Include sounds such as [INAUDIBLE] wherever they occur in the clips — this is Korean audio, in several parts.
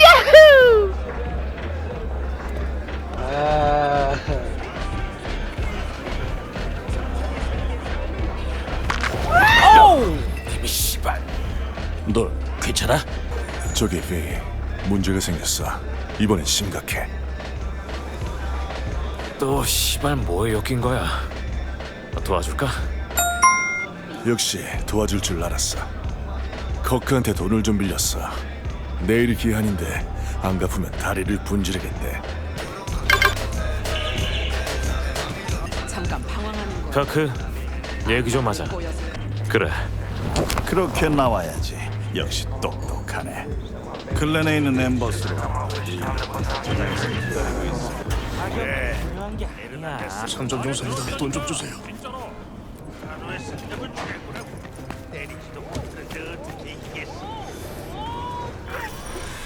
야후! 아... 오! 씨발. 너 괜찮아? 저기 왜 문제가 생겼어. 이번엔 심각해. 또 씨발 뭐에 엮인 거야? 도와줄까? 역시 도와줄 줄 알았어. 커크한테 돈을 좀 빌렸어. 내일이 기한인데 안 갚으면 다리를 분지르겠대. 잠깐 방황하는 거 카크 얘기 좀 하자. 보여서 그래. 그렇게 나와야지. 역시 똑똑하네. 클랜에 있는 엠버스로 선전종 선장 돈좀 주세요.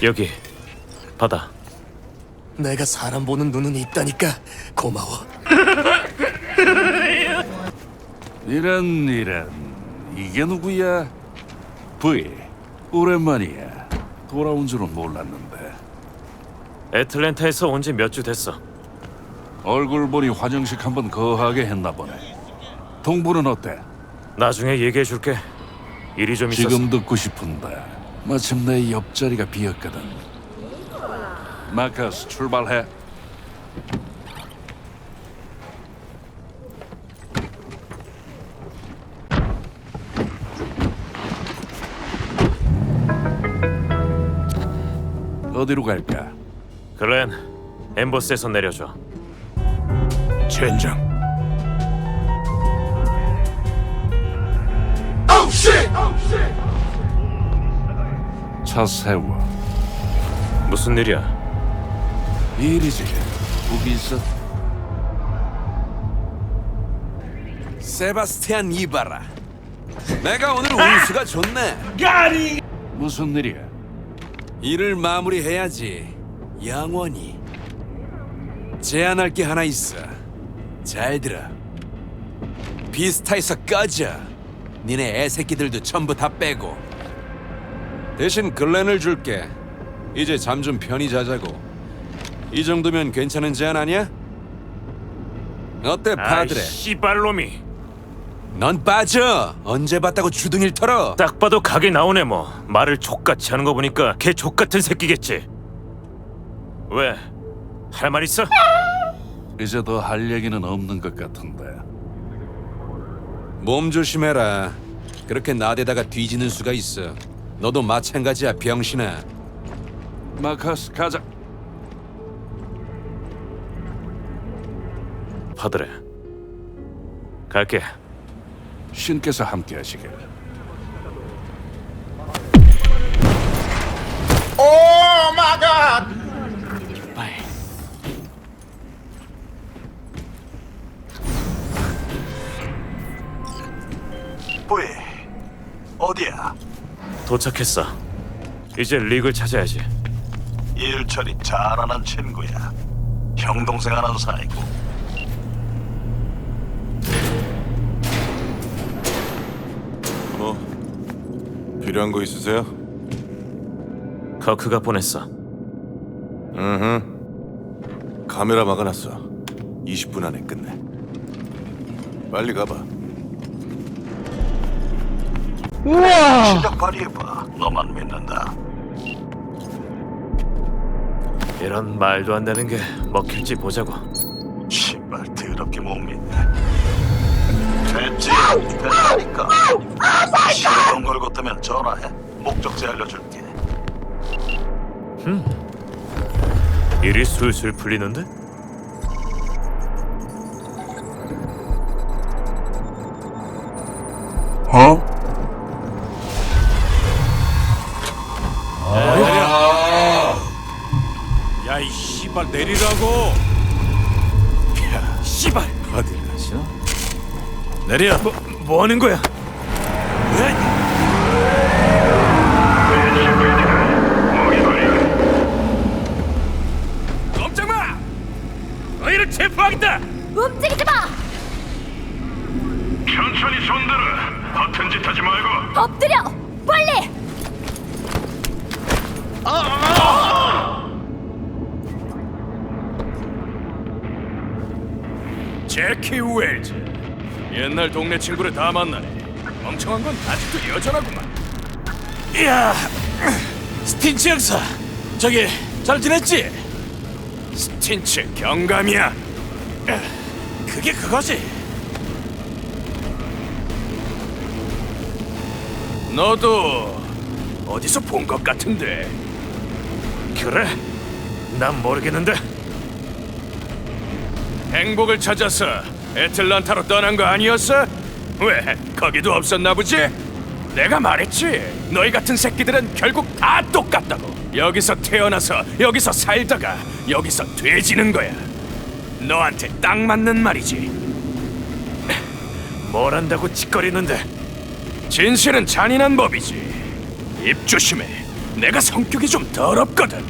여기 받아. 내가 사람 보는 눈은 있다니까 고마워. [LAUGHS] 이런 이런 이게 누구야? 부이 오랜만이야. 돌아온 줄은 몰랐는데 애틀랜타에서 온 지 몇 주 됐어. 얼굴 보니 화장식 한번 거하게 했나 보네. 동부는 어때? 나중에 얘기해 줄게. 일이 좀 있어서. 지금 듣고 싶은데 마침 내 옆자리가 비었거든. 마커스 출발해. 어디로 갈까? 글렌, 엠버스에서 내려줘. 젠장. 차 세워. 무슨 일이야? 일이지. 북이 있어. 세바스티안 이바라. 내가 오늘 운수가 좋네. 무슨 일이야? 일을 마무리해야지. 영원히. 제안할 게 하나 있어. 잘 들어. 비스타에서 꺼져. 니네 애새끼들도 전부 다 빼고. 대신 글렌을 줄게. 이제 잠 좀 편히 자자고. 이 정도면 괜찮은 제안 아니야? 어때, 아이 파드레? 씨발놈이. 넌 빠져. 언제 봤다고 주둥이를 털어? 딱 봐도 각이 나오네 뭐. 말을 족같이 하는 거 보니까 걔 족같은 새끼겠지. 왜? 할 말 있어? 이제 더 할 얘기는 없는 것 같은데. 몸 조심해라. 그렇게 나대다가 뒤지는 수가 있어. 너도 마찬가지야, 병신아. 마커스 가자. 파드레. 갈게. 신께서 함께 하시길. 부이 어디야? 도착했어. 이제 릭을 찾아야지. 일 처리 잘하는 친구야. 형 동생 하는 사이고. 뭐 필요한 거 있으세요? 커크가 보냈어. 응. 카메라 막아놨어. 20분 안에 끝내. 빨리 가봐. 실력 발휘해봐. 너만 믿는다. 이런 말도 안 되는 게 먹힐지 보자고. 신발 더럽게 못 믿네. 됐지? 됐다니까. 시동 걸고 뜨면 전화해. 목적지 알려줄게. 일이 술술 풀리는데? 내리라고. 야, 씨발! 어딜 가셔? 내려! 뭐, 뭐 하는 거야? 꼼짝 마! 너희를 체포하겠다! 움직이지 마! 천천히 손들어. 허튼 짓 하지 말고. 엎드려! 빨리! 제키 웰즈 옛날 동네 친구를 다 만나네 멍청한 건 아직도 여전하구만 이야 스틴치 형사, 저기 잘 지냈지? 스틴치 경감이야. 그게 그거지. 너도 어디서 본 것 같은데. 그래? 난 모르겠는데. 행복을 찾아서 애틀란타로 떠난 거 아니었어? 왜 거기도 없었나 보지? 내가 말했지. 너희 같은 새끼들은 결국 다 똑같다고. 여기서 태어나서 여기서 살다가 여기서 돼지는 거야. 너한테 딱 맞는 말이지. [LAUGHS] 뭘 한다고 짓거리는데? 진실은 잔인한 법이지. 입 조심해. 내가 성격이 좀 더럽거든.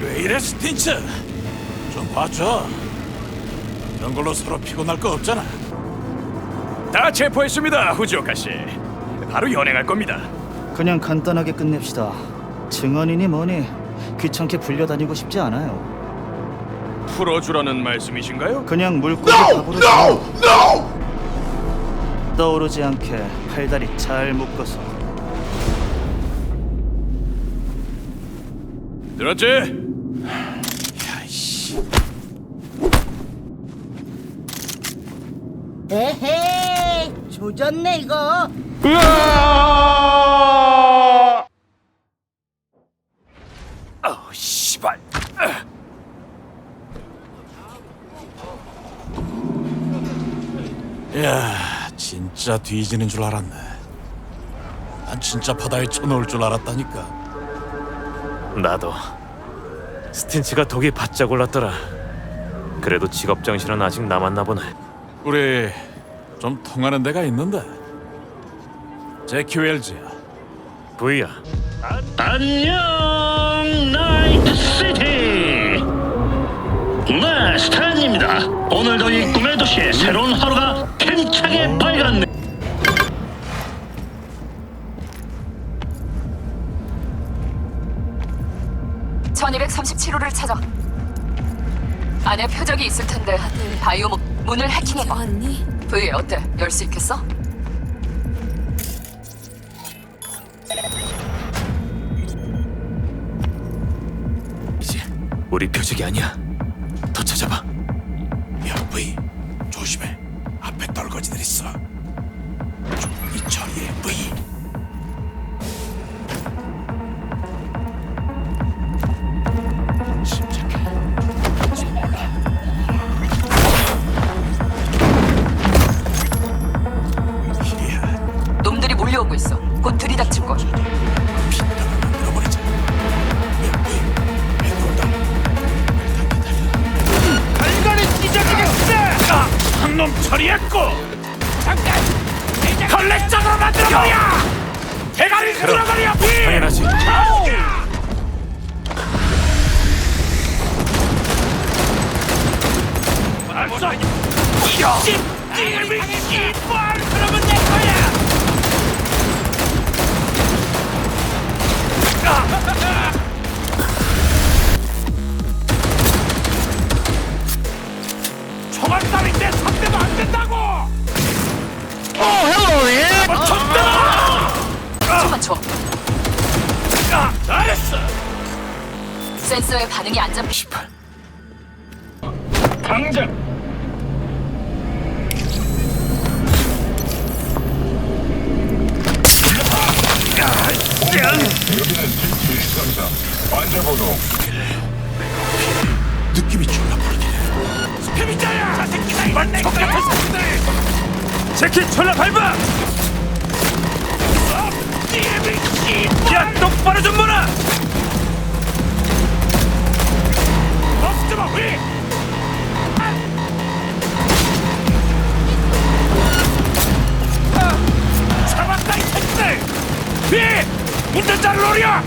왜 이래 스틴츠? 좀 봐줘. 이런 걸로 서로 피곤할 거 없잖아. 다 체포했습니다, 후지오카 씨. 바로 연행할 겁니다. 그냥 간단하게 끝냅시다. 증언이니 뭐니 귀찮게 불려다니고 싶지 않아요. 풀어주라는 말씀이신가요? 그냥 물고기 밥으로 줘. 떠오르지 않게 팔다리 잘 묶어서 들었지? 에헤이 조졌네 이거 어, 씨발. 아. 야, 진짜 뒤지는 줄 알았네. 난 진짜 바다에 쳐놓을 줄 알았다니까. 나도 스틴치가 독이 바짝 올랐더라. 그래도 직업 정신은 아직 남았나 보네. 우리 좀 통하는 데가 있는데. 제키 웰즈야. 부이야. 안녕 나이트 시티 네 스탠입니다 오늘도 이 꿈의 도시에 새로운 하루가 팽창에 밝았네 1237호를 찾아. 안에 표적이 있을 텐데 바이오 문- 문을 해킹해봐. 왔니? 부이 어때? 열 수 있겠어? 이제 우리 표적이 아니야. 더 찾아봐. 야, 브이. 조심해. 앞에 떨거지들 있어. 조용히 처리해, 브 놈 처리했고. 잠깐. 컬렉장으로 만들어버려. 대가리 들어버려. 당연하지. 찜찜이 씨발 그러면 센서의 반응이 안 잡히. 씨발. 당장 느낌이 졸라 빠르게. 스팸이자야. 저 새끼가 이번 내 새끼들. 제키 철라 밟아. 야 똑바로 좀 보라. 멈춰 봐 위. 잡았다 이 새끼들. 위. 운전자를 노려.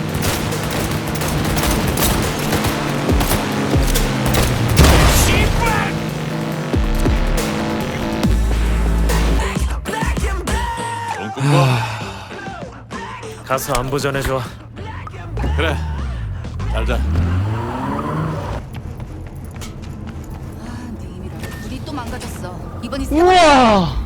씨발. 가서 안부 전해줘. 그래. 잘 자. 우리 또 망가졌어. 이번이 세 우와